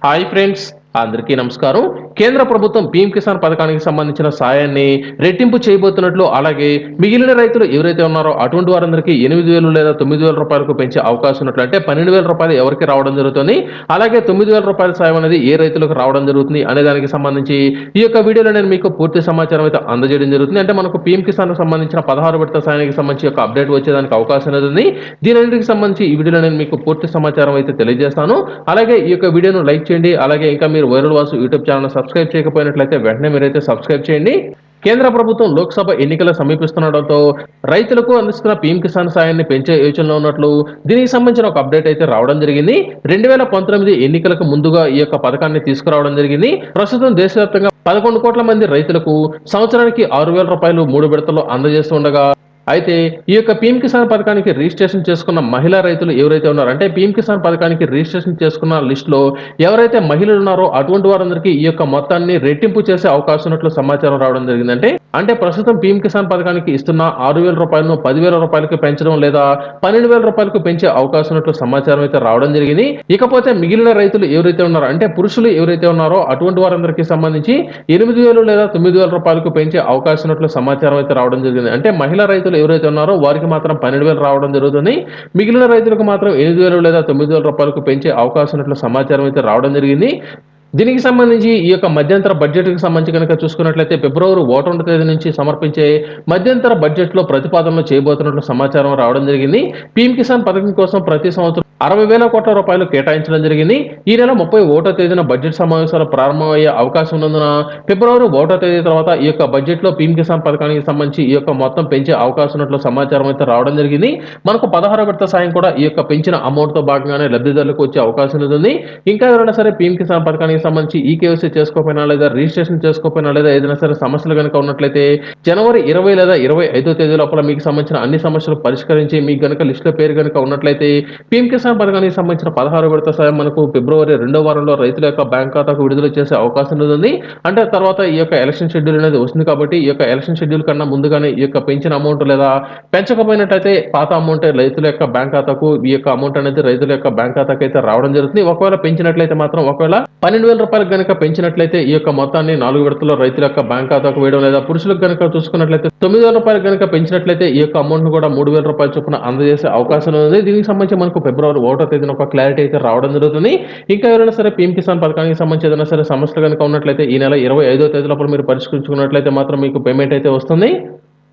Hi friends అందరికీ నమస్కారం. కేంద్ర ప్రభుత్వం పీఎం కిసాన్ పథకానికి సంబంధించిన సాయాన్ని రెట్టింపు చేయబోతున్నట్లు అలాగే మిగిలిన రైతులు ఎవరైతే ఉన్నారో అటువంటి వారందరికీ ఎనిమిది వేలు లేదా తొమ్మిది వేల రూపాయలకు పెంచే అవకాశం ఉన్నట్లు అంటే పన్నెండు వేల రూపాయలు ఎవరికి రావడం జరుగుతుంది అలాగే తొమ్మిది వేల రూపాయల సాయం అనేది ఏ రైతులకు రావడం జరుగుతుంది అనే దానికి సంబంధించి ఈ యొక్క వీడియోలో నేను మీకు పూర్తి సమాచారం అయితే అందజేయడం జరుగుతుంది. అంటే మనకు పీఎం కిసాన్ సంబంధించిన పదహారు విడత సాయానికి సంబంధించి ఒక అప్డేట్ వచ్చేదానికి అవకాశం అనేది ఉంది. దీనికి సంబంధించి ఈ వీడియోలో నేను మీకు పూర్తి సమాచారం అయితే తెలియజేస్తాను. అలాగే ఈ యొక్క వీడియోను లైక్ చేయండి అలాగే ఇంకా మీరు viral Vasu YouTube channel subscribe చేయకపోయినట్లయితే వెంటనే మీరైతే సబ్స్క్రైబ్ చేయండి. కేంద్ర ప్రభుత్వం లోక్సభ ఎన్నికలు సమీపిస్తుండటంతో రైతులకు అందిస్తున్న పీఎం కిసాన్ సాయాన్ని పెంచే యోచనలో ఉన్నట్లు దీనికి సంబంధించిన ఒక అప్డేట్ అయితే రావడం జరిగింది. రెండు వేల పంతొమ్మిది ఎన్నికలకు ముందుగా ఈ యొక్క పథకాన్ని తీసుకురావడం జరిగింది. ప్రస్తుతం దేశవ్యాప్తంగా పదకొండు కోట్ల మంది రైతులకు సంవత్సరానికి ఆరు వేల రూపాయలు మూడు విడతలు అందజేస్తుండగా అయితే ఈ యొక్క పీఎం కిసాన్ పథకానికి రిజిస్ట్రేషన్ చేసుకున్న మహిళా రైతులు ఎవరైతే ఉన్నారో అంటే పీఎం కిసాన్ పథకానికి రిజిస్ట్రేషన్ చేసుకున్న లిస్టులో ఎవరైతే మహిళలు ఉన్నారో అటువంటి వారందరికీ ఈ యొక్క మొత్తాన్ని రెట్టింపు చేసే అవకాశం ఉన్నట్లు సమాచారం రావడం జరిగిందంటే అంటే ప్రస్తుతం పీఎం కిసాన్ పథకానికి ఇస్తున్న ఆరు వేల రూపాయలను పదివేల రూపాయలకు పెంచడం లేదా పన్నెండు వేల రూపాయలకు పెంచే అవకాశం ఉన్నట్లు సమాచారం అయితే రావడం జరిగింది. ఇకపోతే మిగిలిన రైతులు ఎవరైతే ఉన్నారో అంటే పురుషులు ఎవరైతే ఉన్నారో అటువంటి వారందరికీ సంబంధించి ఎనిమిది వేలు లేదా తొమ్మిది వేల రూపాయలకు పెంచే అవకాశం ఉన్నట్లు సమాచారం అయితే రావడం జరిగింది. అంటే మహిళా రైతులు ఎవరైతే ఉన్నారో వారికి మాత్రం పన్నెండు వేలు రావడం జరుగుతుంది. మిగిలిన రైతులకు మాత్రం ఎనిమిది వేలు లేదా తొమ్మిది వేల రూపాయలకు పెంచే అవకాశం ఉన్నట్లు సమాచారం అయితే రావడం జరిగింది. దీనికి సంబంధించి ఈ యొక్క మధ్యంతర బడ్జెట్కి సంబంధించి కనుక చూసుకున్నట్లయితే ఫిబ్రవరి ఒకటో తేదీ నుంచి సమర్పించే మధ్యంతర బడ్జెట్లో ప్రతిపాదనలు చేయబోతున్నట్లు సమాచారం రావడం జరిగింది. పీఎం కిసాన్ పథకం కోసం ప్రతి సంవత్సరం అరవై వేల కోట్ల రూపాయలు కేటాయించడం జరిగింది. ఈ నెల ముప్పై ఒకటో తేదీన బడ్జెట్ సమావేశాలు ప్రారంభమయ్యే అవకాశం ఉన్నందున ఫిబ్రవరి ఒకటో తేదీ తర్వాత ఈ యొక్క బడ్జెట్లో పీఎం కిసాన్ పథకానికి సంబంధించి ఈ యొక్క మొత్తం పెంచే అవకాశం ఉన్నట్లు సమాచారం అయితే రావడం జరిగింది. మనకు పదహారు విడత సాయం కూడా ఈ యొక్క పెంచిన అమౌంట్తో భాగంగానే లబ్ధిదారులకు వచ్చే అవకాశం ఉంటుంది ఇంకా ఎవరైనా సరే పీఎం కిసాన్ పథకానికి సంబంధించి ఈ కేవైసీ చేసుకోకపోయినా లేదా రిజిస్ట్రేషన్ చేసుకోకపోయినా లేదా ఏదైనా సరే సమస్యలు కనుక ఉన్నట్లయితే జనవరి ఇరవై లేదా ఇరవై ఐదో తేదీ లోపల మీకు సంబంధించిన అన్ని సమస్యలు పరిష్కరించి మీకు కనుక లిస్టులో పేరు కనుక ఉన్నట్లయితే పీఎం కిసాన్ పథకానికి సంబంధించిన పదహారు విడత సాయం మనకు ఫిబ్రవరి రెండో వారంలో రైతుల యొక్క బ్యాంక్ ఖాతాకు విడుదల చేసే అవకాశం ఉంది అంటే తర్వాత ఈ యొక్క ఎలక్షన్ షెడ్యూల్ అనేది వస్తుంది కాబట్టి ఈ యొక్క ఎలక్షన్ షెడ్యూల్ కన్నా ముందుగానే ఈ యొక్క పెంచిన అమౌంట్ లేదా పెంచకపోయినట్లయితే పాత అమౌంట్ రైతుల యొక్క బ్యాంక్ ఖాతాకు ఈ యొక్క అమౌంట్ అనేది రైతుల యొక్క బ్యాంక్ ఖాతాకు అయితే రావడం జరుగుతుంది. ఒకవేళ పెంచినట్లయితే మాత్రం ఒకవేళ పన్నెండు వేల రూపాయలకు కనుక పెంచినట్లయితే ఈ యొక్క మొత్తాన్ని నాలుగు విడతలో రైతుల యొక్క బ్యాంక్ ఖాతాకు వేయడం లేదా పురుషులకు కనుక చూసుకున్నట్లయితే తొమ్మిది వేల రూపాయలు కనుక పెంచినట్లయితే ఈ యొక్క అమౌంట్ కూడా మూడు వేల రూపాయల చొప్పున అందజేసే అవకాశం ఉంది. దీనికి సంబంధించి మనకు ఫిబ్రవరి ఒకటో తేదీన ఒక క్లారిటీ అయితే రావడం జరుగుతుంది. ఇంకా ఎవరైనా సరే పీఎం కిసాన్ పథకానికి సంబంధించి ఏదైనా సరే సమస్యలు కనుక ఉన్నట్లయితే ఈ నెల ఇరవై ఐదో తేదీ లోపల మీరు పరిష్కరించుకున్నట్లయితే మాత్రం మీకు పేమెంట్ అయితే వస్తుంది.